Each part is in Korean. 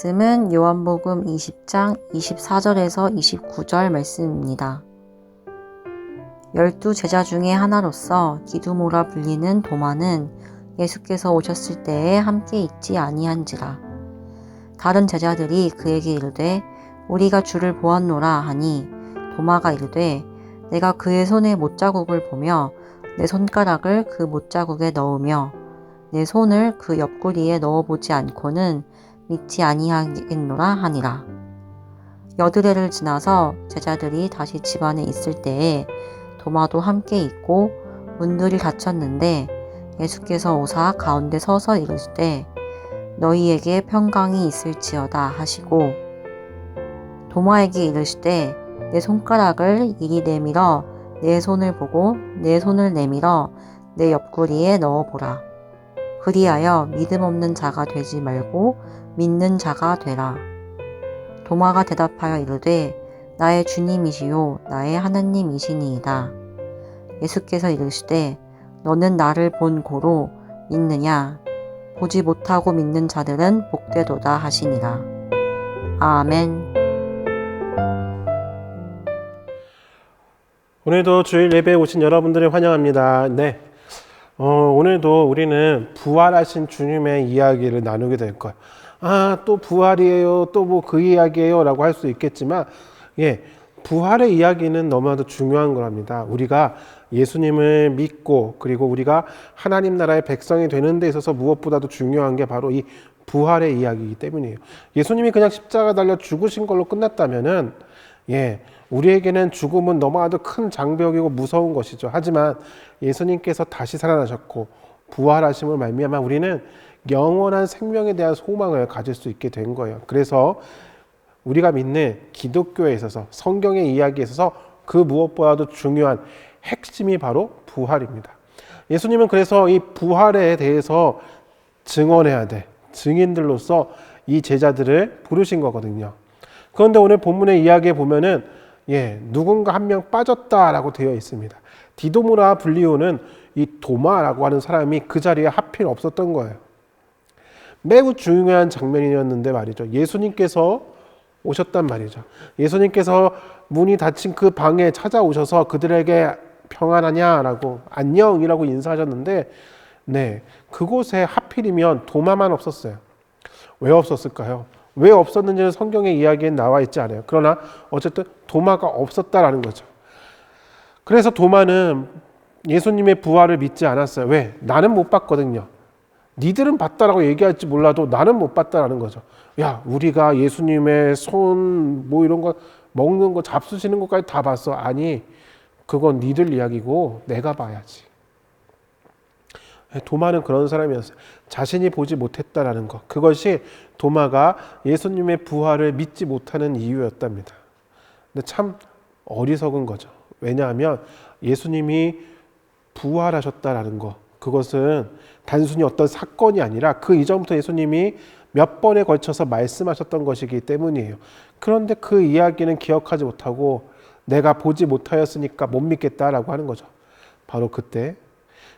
말씀은 요한복음 20장 24절에서 29절 말씀입니다. 열두 제자 중에 하나로서 기두모라 불리는 도마는 예수께서 오셨을 때에 함께 있지 아니한지라. 다른 제자들이 그에게 이르되 우리가 주를 보았노라 하니 도마가 이르되 내가 그의 손에 못자국을 보며 내 손가락을 그 못자국에 넣으며 내 손을 그 옆구리에 넣어보지 않고는 믿지 아니하겠노라 하니라. 여드레를 지나서 제자들이 다시 집 안에 있을 때에 도마도 함께 있고 문들이 닫혔는데 예수께서 오사 가운데 서서 이르시되 너희에게 평강이 있을지어다 하시고 도마에게 이르시되 내 손가락을 이리 내밀어 내 손을 보고 내 손을 내밀어 내 옆구리에 넣어보라. 그리하여 믿음 없는 자가 되지 말고 믿는 자가 되라. 도마가 대답하여 이르되 나의 주님이시요 나의 하나님이시니이다. 예수께서 이르시되 너는 나를 본 고로 믿느냐 보지 못하고 믿는 자들은 복되도다 하시니라. 아멘. 오늘도 주일 예배에 오신 여러분들을 환영합니다. 네. 어, 오늘도 우리는 부활하신 주님의 이야기를 나누게 될 거예요. 아, 또 부활이에요. 또 뭐 그 이야기예요. 라고 할 수 있겠지만, 예, 부활의 이야기는 너무나도 중요한 거랍니다. 우리가 예수님을 믿고 그리고 우리가 하나님 나라의 백성이 되는 데 있어서 무엇보다도 중요한 게 바로 이 부활의 이야기이기 때문이에요. 예수님이 그냥 십자가 달려 죽으신 걸로 끝났다면은 예, 우리에게는 죽음은 너무나도 큰 장벽이고 무서운 것이죠. 하지만 예수님께서 다시 살아나셨고 부활하심을 말미암아 우리는 영원한 생명에 대한 소망을 가질 수 있게 된 거예요. 그래서 우리가 믿는 기독교에 있어서 성경의 이야기에 있어서 그 무엇보다도 중요한 핵심이 바로 부활입니다. 예수님은 그래서 이 부활에 대해서 증언해야 돼. 증인들로서 이 제자들을 부르신 거거든요. 그런데 오늘 본문의 이야기에 보면은 예, 누군가 한 명 빠졌다라고 되어 있습니다. 디도모라 불리오는 이 도마라고 하는 사람이 그 자리에 하필 없었던 거예요. 매우 중요한 장면이었는데 말이죠. 예수님께서 오셨단 말이죠. 예수님께서 문이 닫힌 그 방에 찾아오셔서 그들에게 평안하냐라고 안녕이라고 인사하셨는데 네 그곳에 하필이면 도마만 없었어요. 왜 없었을까요? 왜 없었는지는 성경의 이야기에 나와 있지 않아요. 그러나 어쨌든 도마가 없었다라는 거죠. 그래서 도마는 예수님의 부활을 믿지 않았어요. 왜? 나는 못 봤거든요. 니들은 봤다라고 얘기할지 몰라도 나는 못 봤다라는 거죠. 야, 우리가 예수님의 손 뭐 이런 거 먹는 거 잡수시는 것까지 다 봤어. 아니, 그건 니들 이야기고 내가 봐야지. 도마는 그런 사람이었어요. 자신이 보지 못했다라는 것. 그것이 도마가 예수님의 부활을 믿지 못하는 이유였답니다. 근데 참 어리석은 거죠. 왜냐하면 예수님이 부활하셨다라는 것. 그것은 단순히 어떤 사건이 아니라 그 이전부터 예수님이 몇 번에 걸쳐서 말씀하셨던 것이기 때문이에요. 그런데 그 이야기는 기억하지 못하고 내가 보지 못하였으니까 못 믿겠다라고 하는 거죠. 바로 그때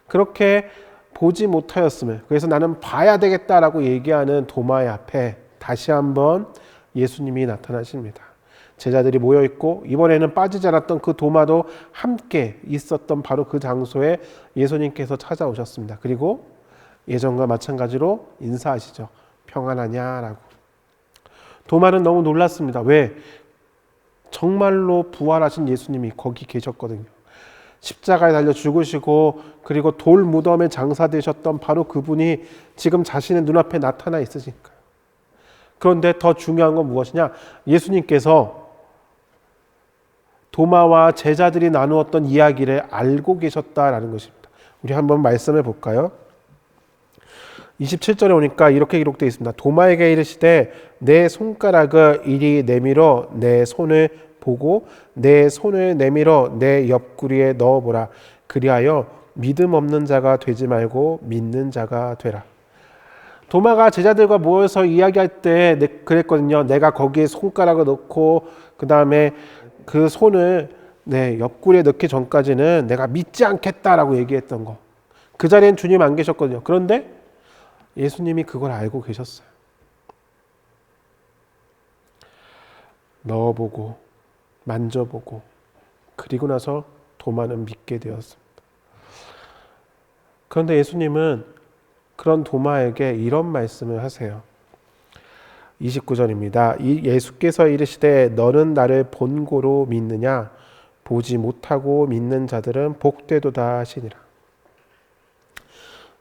그렇게 보지 못하였음을 그래서 나는 봐야 되겠다라고 얘기하는 도마의 앞에 다시 한번 예수님이 나타나십니다. 제자들이 모여 있고 이번에는 빠지지 않았던 그 도마도 함께 있었던 바로 그 장소에 예수님께서 찾아오셨습니다. 그리고 예전과 마찬가지로 인사하시죠. 평안하냐라고. 도마는 너무 놀랐습니다. 왜? 정말로 부활하신 예수님이 거기 계셨거든요. 십자가에 달려 죽으시고 그리고 돌 무덤에 장사되셨던 바로 그분이 지금 자신의 눈앞에 나타나 있으니까요. 그런데 더 중요한 건 무엇이냐? 예수님께서 도마와 제자들이 나누었던 이야기를 알고 계셨다라는 것입니다. 우리 한번 말씀해 볼까요? 27절에 오니까 이렇게 기록되어 있습니다. 도마에게 이르시되 내 손가락을 이리 내밀어 내 손을 보고 내 손을 내밀어 내 옆구리에 넣어보라. 그리하여 믿음 없는 자가 되지 말고 믿는 자가 되라. 도마가 제자들과 모여서 이야기할 때 그랬거든요. 내가 거기에 손가락을 넣고 그 다음에 그 손을 내 옆구리에 넣기 전까지는 내가 믿지 않겠다라고 얘기했던 거. 그 자리엔 주님 안 계셨거든요. 그런데 예수님이 그걸 알고 계셨어요. 넣어보고 만져보고 그리고 나서 도마는 믿게 되었습니다. 그런데 예수님은 그런 도마에게 이런 말씀을 하세요. 29절입니다. 이 예수께서 이르시되 너는 나를 본고로 믿느냐 보지 못하고 믿는 자들은 복되도다 하시니라.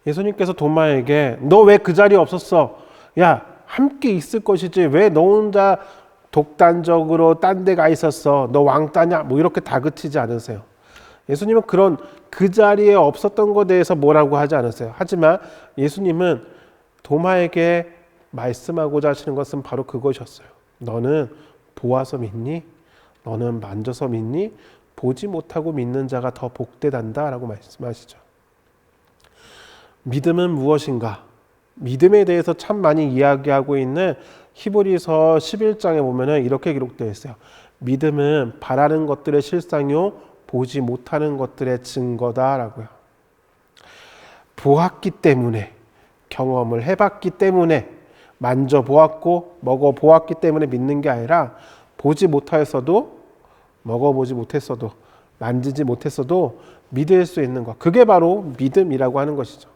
예수님께서 도마에게 너 왜 그 자리에 없었어? 야 함께 있을 것이지 왜 너 혼자 독단적으로 딴 데 가 있었어? 너 왕따냐? 뭐 이렇게 다그치지 않으세요. 예수님은 그런 그 자리에 없었던 것에 대해서 뭐라고 하지 않으세요. 하지만 예수님은 도마에게 말씀하고자 하시는 것은 바로 그것이었어요. 너는 보아서 믿니? 너는 만져서 믿니? 보지 못하고 믿는 자가 더 복되단다 라고 말씀하시죠. 믿음은 무엇인가? 믿음에 대해서 참 많이 이야기하고 있는 히브리서 11장에 보면은 이렇게 기록되어 있어요. 믿음은 바라는 것들의 실상요 보지 못하는 것들의 증거다라고요. 보았기 때문에 경험을 해봤기 때문에 만져보았고 먹어보았기 때문에 믿는 게 아니라 보지 못하였어도 먹어보지 못했어도 만지지 못했어도 믿을 수 있는 것. 그게 바로 믿음이라고 하는 것이죠.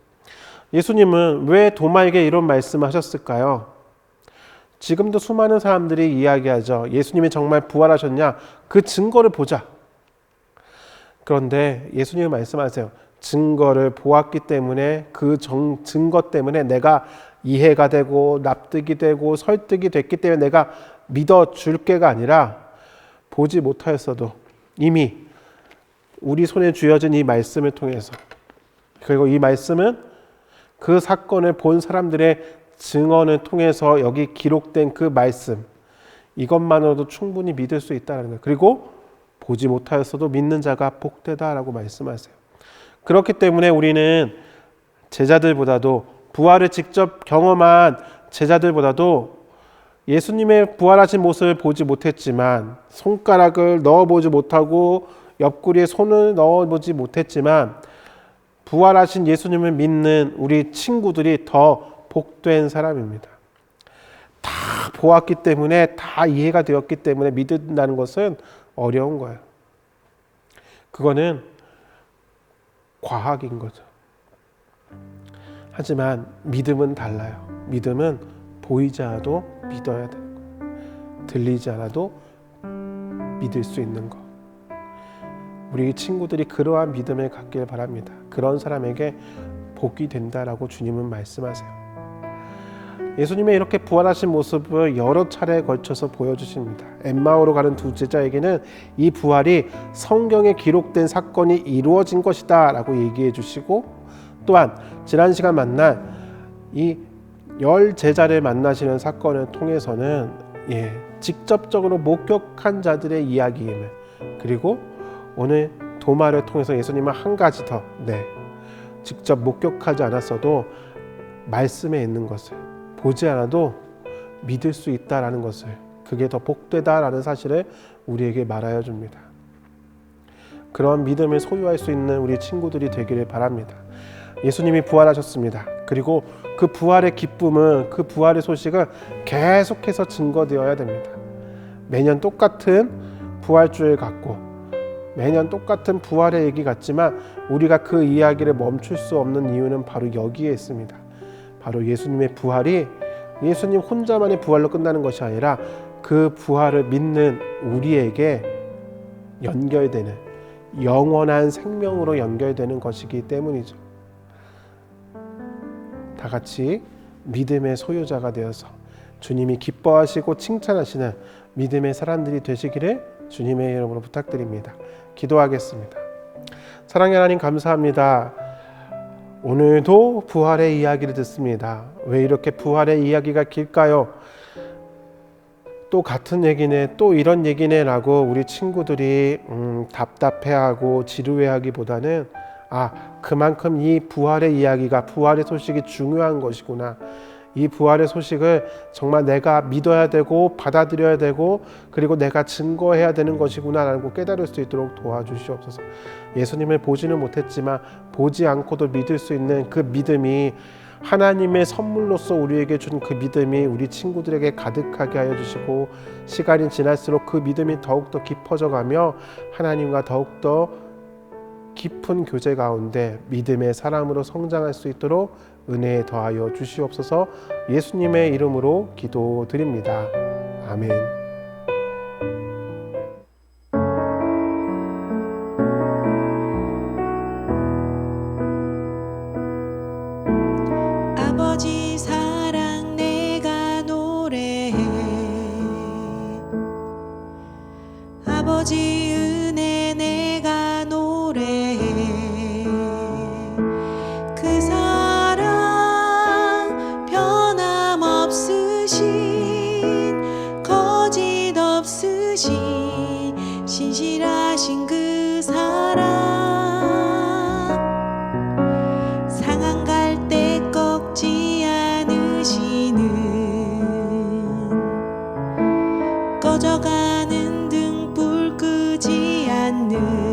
예수님은 왜 도마에게 이런 말씀을 하셨을까요? 지금도 수많은 사람들이 이야기하죠. 예수님이 정말 부활하셨냐? 그 증거를 보자. 그런데 예수님은 말씀하세요. 증거를 보았기 때문에 그 정, 증거 때문에 내가 이해가 되고 납득이 되고 설득이 됐기 때문에 내가 믿어 줄 게가 아니라 보지 못하였어도 이미 우리 손에 쥐어진 이 말씀을 통해서 그리고 이 말씀은 그 사건을 본 사람들의 증언을 통해서 여기 기록된 그 말씀 이것만으로도 충분히 믿을 수 있다는 거예요. 그리고 보지 못하였어도 믿는 자가 복되다라고 말씀하세요. 그렇기 때문에 우리는 제자들보다도 부활을 직접 경험한 제자들보다도 예수님의 부활하신 모습을 보지 못했지만 손가락을 넣어보지 못하고 옆구리에 손을 넣어보지 못했지만 부활하신 예수님을 믿는 우리 친구들이 더 복된 사람입니다. 다 보았기 때문에 다 이해가 되었기 때문에 믿는다는 것은 어려운 거예요. 그거는 과학인 거죠. 하지만 믿음은 달라요. 믿음은 보이지 않아도 믿어야 되는 거예요. 들리지 않아도 믿을 수 있는 거. 우리 친구들이 그러한 믿음을 갖길 바랍니다. 그런 사람에게 복이 된다라고 주님은 말씀하세요. 예수님의 이렇게 부활하신 모습을 여러 차례에 걸쳐서 보여주십니다. 엠마오로 가는 두 제자에게는 이 부활이 성경에 기록된 사건이 이루어진 것이다 라고 얘기해 주시고 또한 지난 시간 만난 이 열 제자를 만나시는 사건을 통해서는 예, 직접적으로 목격한 자들의 이야기임을 그리고 오늘 도마를 통해서 예수님은 한 가지 더 네, 직접 목격하지 않았어도 말씀에 있는 것을 보지 않아도 믿을 수 있다라는 것을 그게 더 복되다라는 사실을 우리에게 말하여 줍니다. 그런 믿음을 소유할 수 있는 우리 친구들이 되기를 바랍니다. 예수님이 부활하셨습니다. 그리고 그 부활의 기쁨은 그 부활의 소식은 계속해서 증거되어야 됩니다. 매년 똑같은 부활주일 같고 매년 똑같은 부활의 얘기 같지만 우리가 그 이야기를 멈출 수 없는 이유는 바로 여기에 있습니다. 바로 예수님의 부활이 예수님 혼자만의 부활로 끝나는 것이 아니라 그 부활을 믿는 우리에게 연결되는 영원한 생명으로 연결되는 것이기 때문이죠. 다 같이 믿음의 소유자가 되어서 주님이 기뻐하시고 칭찬하시는 믿음의 사람들이 되시기를 주님의 이름으로 부탁드립니다. 기도하겠습니다. 사랑의 하나님 감사합니다. 오늘도 부활의 이야기를 듣습니다. 왜 이렇게 부활의 이야기가 길까요? 또 같은 얘기네, 또 이런 얘기네 라고 우리 친구들이 음, 답답해하고 지루해하기보다는 아 그만큼 이 부활의 이야기가 부활의 소식이 중요한 것이구나. 이 부활의 소식을 정말 내가 믿어야 되고 받아들여야 되고 그리고 내가 증거해야 되는 것이구나라고 깨달을 수 있도록 도와주시옵소서. 예수님을 보지는 못했지만 보지 않고도 믿을 수 있는 그 믿음이 하나님의 선물로서 우리에게 준 그 믿음이 우리 친구들에게 가득하게 하여 주시고 시간이 지날수록 그 믿음이 더욱더 깊어져 가며 하나님과 더욱더 깊은 교제 가운데 믿음의 사람으로 성장할 수 있도록 은혜 더하여 주시옵소서 예수님의 이름으로 기도드립니다. 아멘. 아버지 你。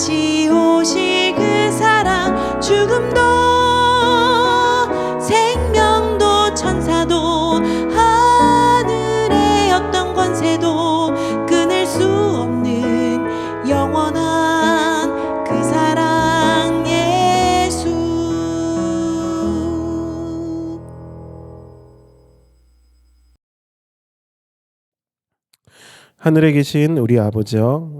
다시 오실 그 사랑. 죽음도 생명도 천사도 하늘의 어떤 권세도 끊을 수 없는 영원한 그 사랑 예수. 하늘에 계신 우리 아버지여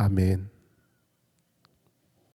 아멘.